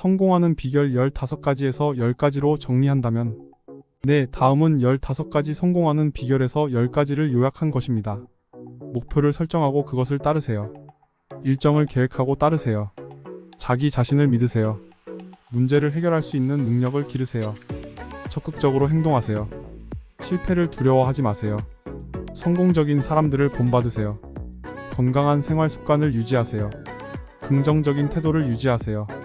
성공하는 비결 15가지에서 10가지로 정리한다면 네, 다음은 15가지 성공하는 비결에서 10가지를 요약한 것입니다. 목표를 설정하고 그것을 따르세요. 일정을 계획하고 따르세요. 자기 자신을 믿으세요. 문제를 해결할 수 있는 능력을 기르세요. 적극적으로 행동하세요. 실패를 두려워하지 마세요. 성공적인 사람들을 본받으세요. 건강한 생활 습관을 유지하세요. 긍정적인 태도를 유지하세요.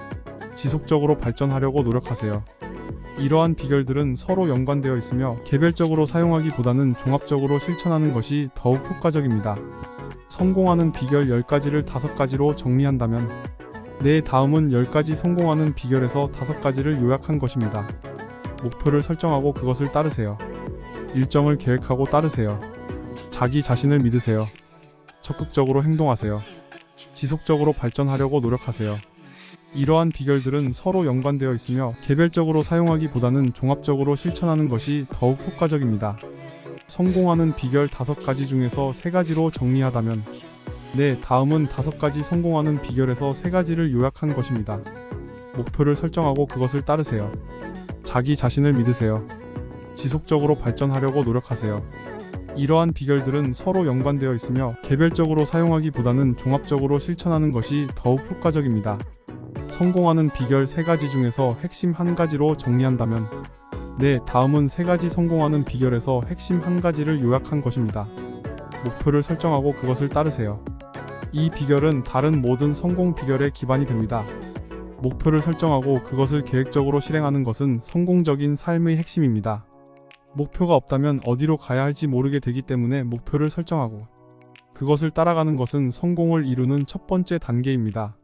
지속적으로 발전하려고 노력하세요. 이러한 비결들은 서로 연관되어 있으며 개별적으로 사용하기보다는 종합적으로 실천하는 것이 더욱 효과적입니다. 성공하는 비결 10가지를 5가지로 정리한다면 네, 다음은 10가지 성공하는 비결에서 5가지를 요약한 것입니다. 목표를 설정하고 그것을 따르세요. 일정을 계획하고 따르세요. 자기 자신을 믿으세요. 적극적으로 행동하세요. 지속적으로 발전하려고 노력하세요. 이러한 비결들은 서로 연관되어 있으며 개별적으로 사용하기보다는 종합적으로 실천하는 것이 더욱 효과적입니다. 성공하는 비결 5가지 중에서 3가지로 정리하다면 네, 다음은 5가지 성공하는 비결에서 3가지를 요약한 것입니다. 목표를 설정하고 그것을 따르세요. 자기 자신을 믿으세요. 지속적으로 발전하려고 노력하세요. 이러한 비결들은 서로 연관되어 있으며 개별적으로 사용하기보다는 종합적으로 실천하는 것이 더욱 효과적입니다. 성공하는 비결 3가지 중에서 핵심 한 가지로 정리한다면 네, 다음은 3가지 성공하는 비결에서 핵심 한 가지를 요약한 것입니다. 목표를 설정하고 그것을 따르세요. 이 비결은 다른 모든 성공 비결의 기반이 됩니다. 목표를 설정하고 그것을 계획적으로 실행하는 것은 성공적인 삶의 핵심입니다. 목표가 없다면 어디로 가야 할지 모르게 되기 때문에 목표를 설정하고 그것을 따라가는 것은 성공을 이루는 첫 번째 단계입니다.